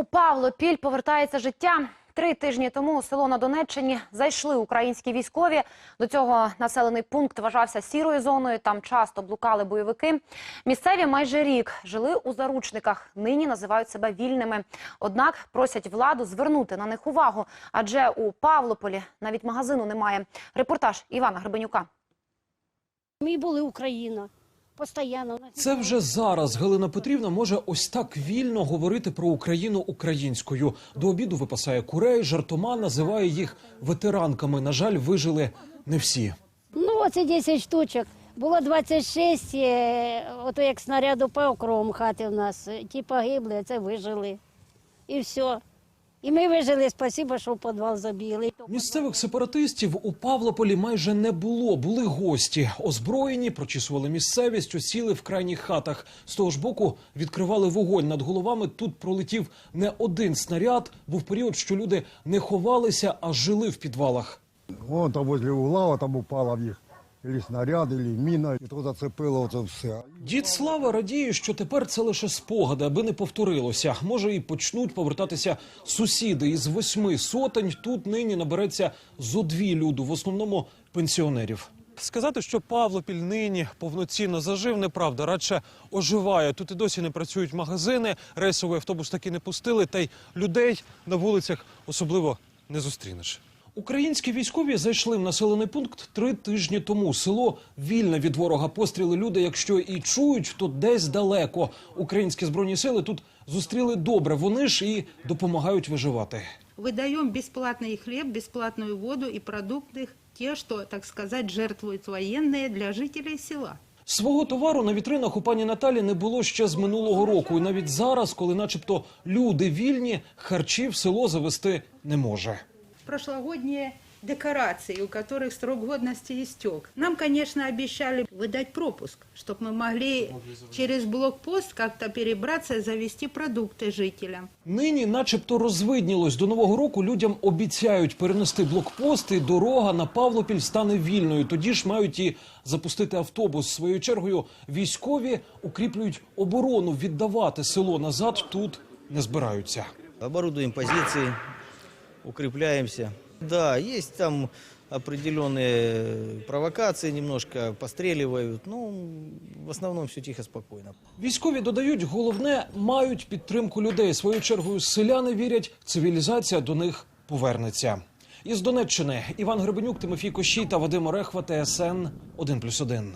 У Павлопіль повертається життя. Три тижні тому у село на Донеччині зайшли українські військові. До цього населений пункт вважався сірою зоною. Там часто блукали бойовики. Місцеві майже рік жили у заручниках. Нині називають себе вільними. Однак просять владу звернути на них увагу, адже у Павлополі навіть магазину немає. Репортаж Івана Гребенюка. Ми були Україна. Постоянно. Це вже зараз Галина Петрівна може ось так вільно говорити про Україну українською. До обіду випасає курей, жартома називає їх ветеранками. На жаль, вижили не всі. Ну, оце 10 штучок. Було 26, е, ото як снаряд упав кровом хати в нас. Ті погибли, а це вижили. І все. І ми вижили, спасибо, що в підвал забігли. Місцевих сепаратистів у Павлополі майже не було. Були гості, озброєні, прочісували місцевість, осіли в крайніх хатах. З того ж боку відкривали вогонь над головами. Тут пролетів не один снаряд. Був період, що люди не ховалися, а жили в підвалах. Вон там возле угла, там упала в їх или снаряд, или міна, і то зацепило це все. Дід Слава радіє, що тепер це лише спогади, аби не повторилося. Може, і почнуть повертатися сусіди із восьми сотень. Тут нині набереться зо дві люду, в основному пенсіонерів. Сказати, що Павлопіль нині повноцінно зажив, неправда, радше оживає. Тут і досі не працюють магазини, рейсовий автобус таки не пустили, та й людей на вулицях особливо не зустрінеш. Українські військові зайшли в населений пункт три тижні тому. Село вільне від ворога. Постріли люди, якщо і чують, то десь далеко. Українські збройні сили тут зустріли добре. Вони ж і допомагають виживати. Выдаем бесплатный хлеб, бесплатную воду и продукты, те, что, так сказать, жертвуют военные для жителей села. Свого товару на вітринах у пані Наталі не було ще з минулого року. І навіть зараз, коли, начебто, люди вільні, харчі в село завести не може. Прошлогодние декорации, у которых срок годности истек. Нам, конечно, обещали выдать пропуск, чтобы мы могли через блокпост как-то перебраться и завести продукты жителям. Нині, начебто, розвиднілось. До нового року людям обіцяють перенести блокпости. і Дорога на Павлопіль стане вільною. Тоді ж мають і запустити автобус. Своєю чергою військові укріплюють оборону. Віддавати село назад тут не збираються. Оборудуем позиции, укрепляемся. Да, есть там определенные провокации, немножко постреливают. Ну, в основном все тихо, спокойно. Військові додають, головне мають підтримку людей. Своєю чергою селяни вірять, цивілізація до них повернеться. Із Донеччини Іван Гребенюк, Тимофій Кощій та Вадим Орехва, ТСН 1+,1.